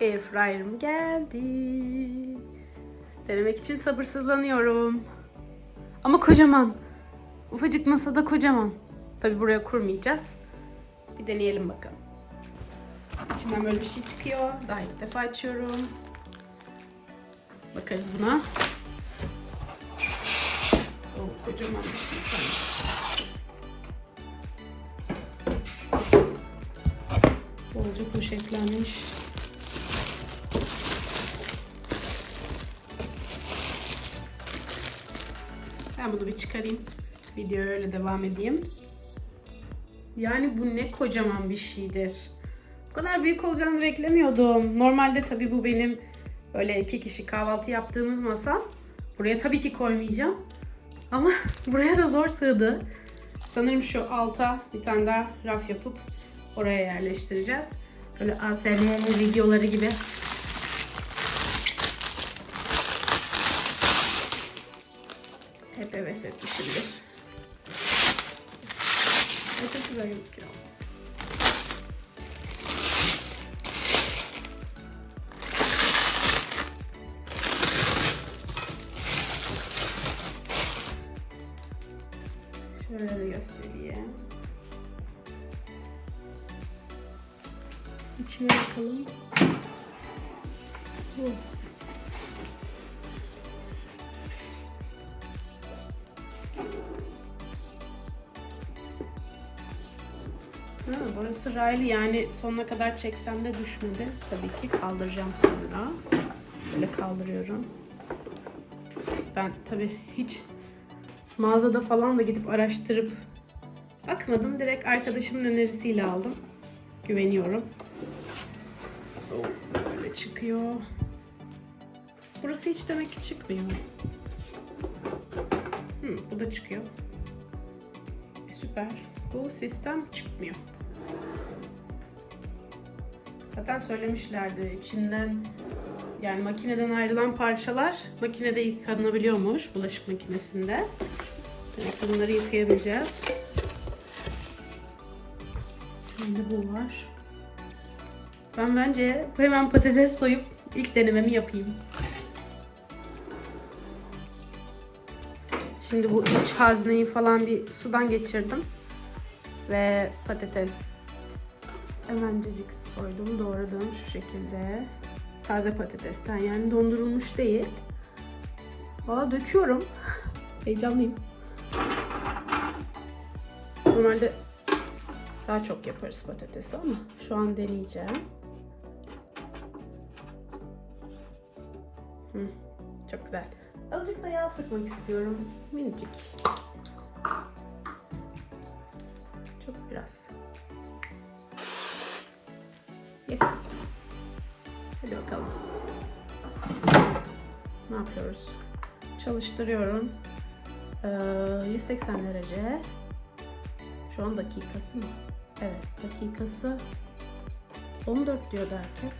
Airfryer'ım geldi. Denemek için sabırsızlanıyorum. Ama kocaman. Ufacık masada kocaman. Tabi buraya kurmayacağız. Bir deneyelim bakalım. İçinden böyle bir şey çıkıyor. Daha ilk defa açıyorum. Bakarız buna. Oh, kocaman bir şey sanki. Bolca poşetlenmiş. Ben bunu bir çıkarayım. Videoya öyle devam edeyim. Yani bu ne kocaman bir şeydir. Bu kadar büyük olacağını beklemiyordum. Normalde tabii bu benim böyle iki kişi kahvaltı yaptığımız masa. Buraya tabii ki koymayacağım. Ama buraya da zor sığdı. Sanırım şu alta bir tane daha raf yapıp oraya yerleştireceğiz. Böyle ASMR videoları gibi. Heves etmişimdir. Ay, Çok güzel gözüküyor. Şöyle de göstereyim. İçine bakalım. Oh. Ha, burası raylı yani sonuna kadar çeksem de düşmedi. Tabii ki kaldıracağım sonra. Böyle kaldırıyorum. Ben tabii hiç mağazada falan da gidip araştırıp bakmadım. Direkt arkadaşımın önerisiyle aldım. Güveniyorum. Böyle çıkıyor. Burası hiç demek ki çıkmıyor. Hı, bu da çıkıyor. E, süper. Bu sistem çıkmıyor. Zaten söylemişlerdi içinden yani makineden ayrılan parçalar makinede yıkanabiliyormuş bulaşık makinesinde. Demek bunları yıkayabileceğiz. Şimdi bu var. Ben bence hemen patates soyup ilk denememi yapayım. Şimdi bu iç hazneyi falan bir sudan geçirdim. Ve patates hemencecik soydum, doğradım şu şekilde. Taze patatesten yani dondurulmuş değil. Valla döküyorum. Heyecanlıyım. Normalde daha çok yaparız patatesi ama şu an deneyeceğim. Hı, çok güzel. Azıcık da yağ sıkmak istiyorum. Minicik. Çok biraz. Yeter. Hadi bakalım. Ne yapıyoruz? Çalıştırıyorum. Ee, 180 derece. Şu an dakikası mı? Evet, dakikası 14 diyordu herkes.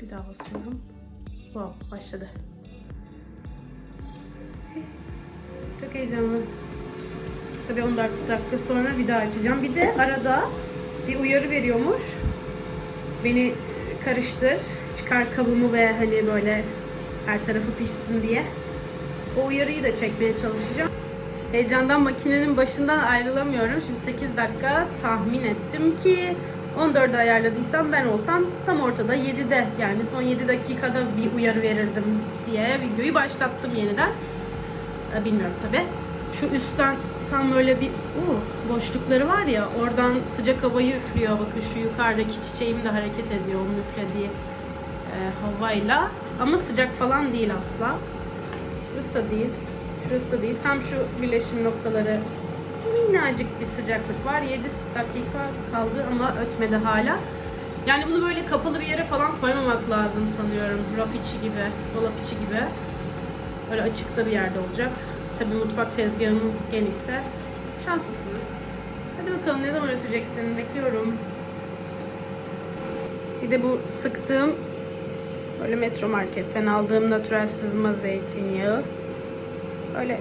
Bir daha basıyorum. Wow, başladı. Çok heyecanlı. Tabii 14 dakika sonra bir daha açacağım. Bir de arada bir uyarı veriyormuş. Beni karıştır, çıkar kabımı ve hani böyle her tarafı pişsin diye. O uyarıyı da çekmeye çalışacağım. Heyecandan makinenin başından ayrılamıyorum. Şimdi 8 dakika tahmin ettim ki 14'e ayarladıysam ben olsam tam ortada 7'de yani son 7 dakikada bir uyarı verirdim diye videoyu başlattım yeniden. Ee, Bilmiyorum tabi. Şu üstten tam böyle bir uh, boşlukları var ya oradan sıcak havayı üflüyor. Bakın şu yukarıdaki çiçeğim de hareket ediyor onun üflediği e, havayla. Ama sıcak falan değil asla. Şurası da değil. Şurası da değil. Tam şu birleşim noktaları minnacık bir sıcaklık var. 7 dakika kaldı ama ötmedi hala. Yani bunu böyle kapalı bir yere falan koymamak lazım sanıyorum. Raf içi gibi, dolap içi gibi. Böyle açıkta bir yerde olacak. Tabii mutfak tezgahımız genişse şanslısınız. Hadi bakalım ne zaman öteceksin? Bekliyorum. Bir de bu sıktığım böyle metro marketten aldığım natürel sızma zeytinyağı. Öyle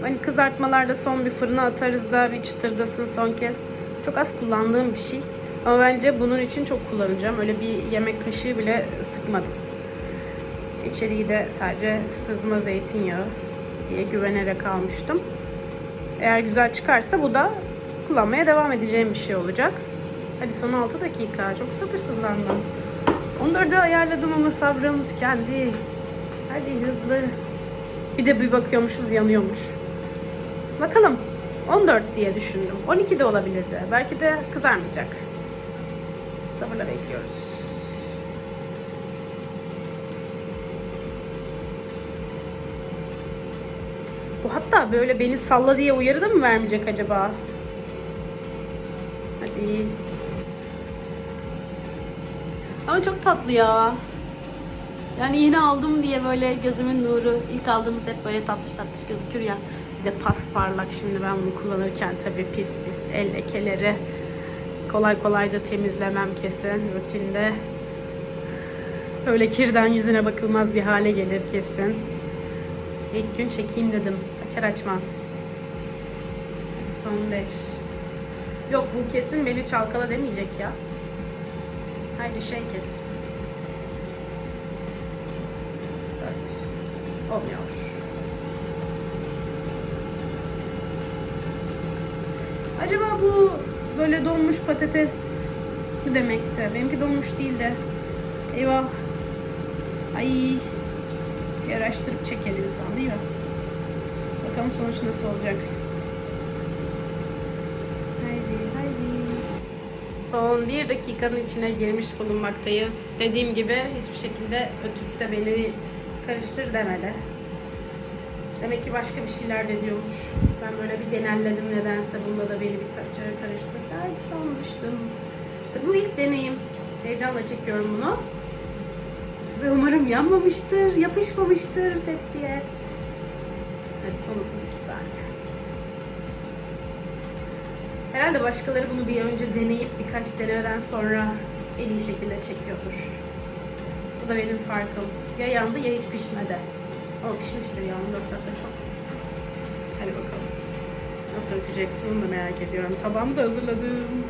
hani kızartmalarda son bir fırına atarız da bir çıtırdasın son kez. Çok az kullandığım bir şey. Ama bence bunun için çok kullanacağım. Öyle bir yemek kaşığı bile sıkmadım. İçeriği de sadece sızma zeytinyağı diye güvenerek almıştım. Eğer güzel çıkarsa bu da kullanmaya devam edeceğim bir şey olacak. Hadi son 6 dakika. Çok sabırsızlandım. 14'e ayarladım ama sabrım tükendi. Hadi hızlı. Bir de bir bakıyormuşuz yanıyormuş. Bakalım. 14 diye düşündüm. 12 de olabilirdi. Belki de kızarmayacak. Sabırla bekliyoruz. Bu hatta böyle beni salla diye uyarı da mı vermeyecek acaba? Hadi. Ama çok tatlı ya. Yani yeni aldım diye böyle gözümün nuru. İlk aldığımız hep böyle tatlış tatlış gözükür ya. Bir de pas parlak şimdi ben bunu kullanırken tabii pis pis el lekeleri. Kolay kolay da temizlemem kesin rutinde. Öyle kirden yüzüne bakılmaz bir hale gelir kesin. İlk gün çekeyim dedim. Açar açmaz. Son 5. Yok bu kesin beni çalkala demeyecek ya. Haydi shake it. 4. Olmuyor. Acaba bu böyle donmuş patates mi demekti? Benimki donmuş değil de. Eyvah. Ay. Bir araştırıp çeker insan değil mi? Bakalım sonuç nasıl olacak. Haydi haydi. Son bir dakikanın içine girmiş bulunmaktayız. Dediğim gibi hiçbir şekilde ötüp de beni karıştır demedi. Demek ki başka bir şeyler de diyormuş. Ben böyle bir genelledim nedense bunda da beni bir parçaya karıştır der sanmıştım. Bu ilk deneyim. Heyecanla çekiyorum bunu. Ve umarım yanmamıştır, yapışmamıştır tepsiye. Hadi son 32 saniye. Herhalde başkaları bunu bir önce deneyip birkaç denemeden sonra en iyi şekilde çekiyordur. Bu da benim farkım. Ya yandı ya hiç pişmedi. Ama pişmiştir ya 14 dakika çok. Hadi bakalım. Nasıl öteceksin onu da merak ediyorum. Tabağımı da hazırladım.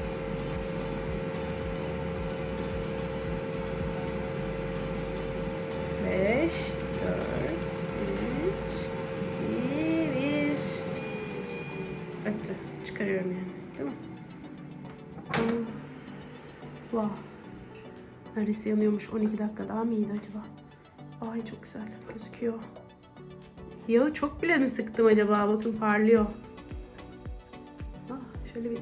Beş, dört, üç, iki, bir. Öttü. Çıkarıyorum yani. Değil mi? Wow. Neredeyse yanıyormuş. 12 dakika daha mı iyiydi acaba? Ay çok güzel gözüküyor. Yağı çok bile mi sıktım acaba? Bakın parlıyor. Ah, şöyle bir.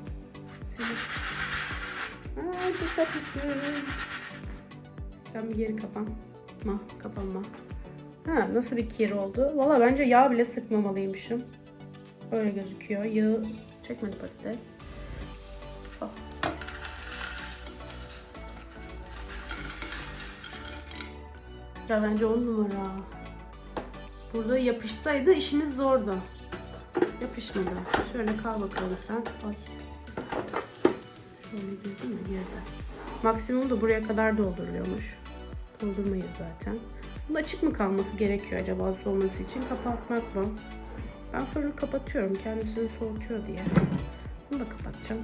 Aa, çok tatlısın. Sen bir geri kapan. Ma, kapanma. Ha, nasıl bir kir oldu? Valla bence yağ bile sıkmamalıymışım. Öyle gözüküyor. Yağı çekmedi patates. Ya bence on numara. Burada yapışsaydı işimiz zordu. Yapışmadı. Şöyle kal bakalım sen. Ay. Şöyle girdi mi? Girdi. Maksimum da buraya kadar dolduruluyormuş. Doldurmayız zaten. Bunun açık mı kalması gerekiyor acaba soğuması için? Kapatmak mı? Ben fırını kapatıyorum. Kendisini soğutuyor diye. Bunu da kapatacağım.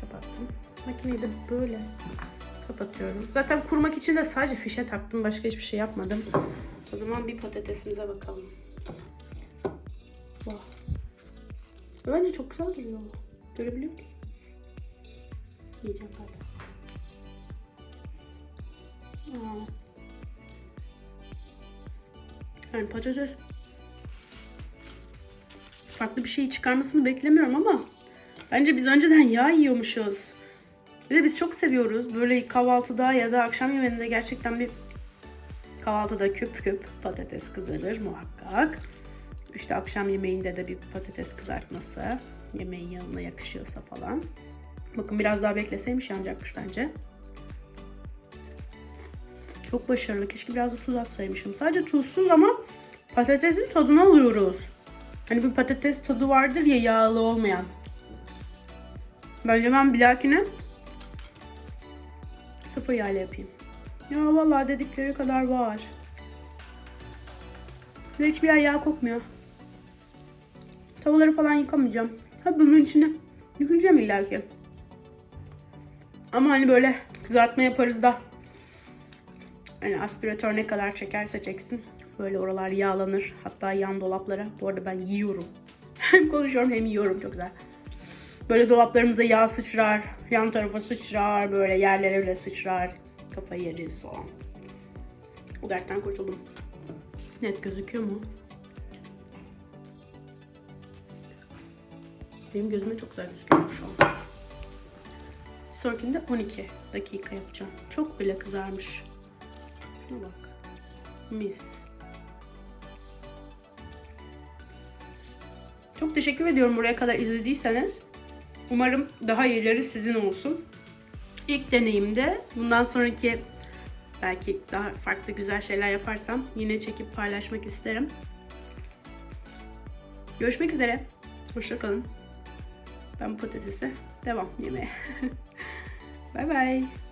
Kapattım. Makineyi de böyle kapatıyorum. Zaten kurmak için de sadece fişe taktım. Başka hiçbir şey yapmadım. O zaman bir patatesimize bakalım. Vah. Bence çok güzel duruyor. Görebiliyor musun? Yiyeceğim pardon. Aa. Yani patates farklı bir şey çıkarmasını beklemiyorum ama bence biz önceden yağ yiyormuşuz. Bir de biz çok seviyoruz. Böyle kahvaltıda ya da akşam yemeğinde gerçekten bir kahvaltıda küp küp patates kızarır muhakkak. İşte akşam yemeğinde de bir patates kızartması yemeğin yanına yakışıyorsa falan. Bakın biraz daha bekleseymiş yanacakmış bence. Çok başarılı. Keşke biraz da tuz atsaymışım. Sadece tuzsuz ama patatesin tadını alıyoruz. Hani bir patates tadı vardır ya yağlı olmayan. Bence ben bir dahakine sıfır yağla yapayım. Ya vallahi dedikleri kadar var. Ve hiçbir yer yağ kokmuyor. Tavaları falan yıkamayacağım. Ha bunun içine yıkayacağım illa ki. Ama hani böyle kızartma yaparız da hani aspiratör ne kadar çekerse çeksin. Böyle oralar yağlanır. Hatta yan dolaplara. Bu arada ben yiyorum. Hem konuşuyorum hem yiyorum. Çok güzel. Böyle dolaplarımıza yağ sıçrar. Yan tarafa sıçrar. Böyle yerlere bile sıçrar. Kafayı yeriz falan. O dertten kurtuldum. Net gözüküyor mu? Benim gözüme çok güzel gözüküyor şu an. Bir sonrakinde 12 dakika yapacağım. Çok bile kızarmış. Şuna bak. Mis. Çok teşekkür ediyorum buraya kadar izlediyseniz. Umarım daha iyileri sizin olsun. İlk deneyimde bundan sonraki belki daha farklı güzel şeyler yaparsam yine çekip paylaşmak isterim. Görüşmek üzere. Hoşçakalın. Ben patatese devam yemeye. bye bye.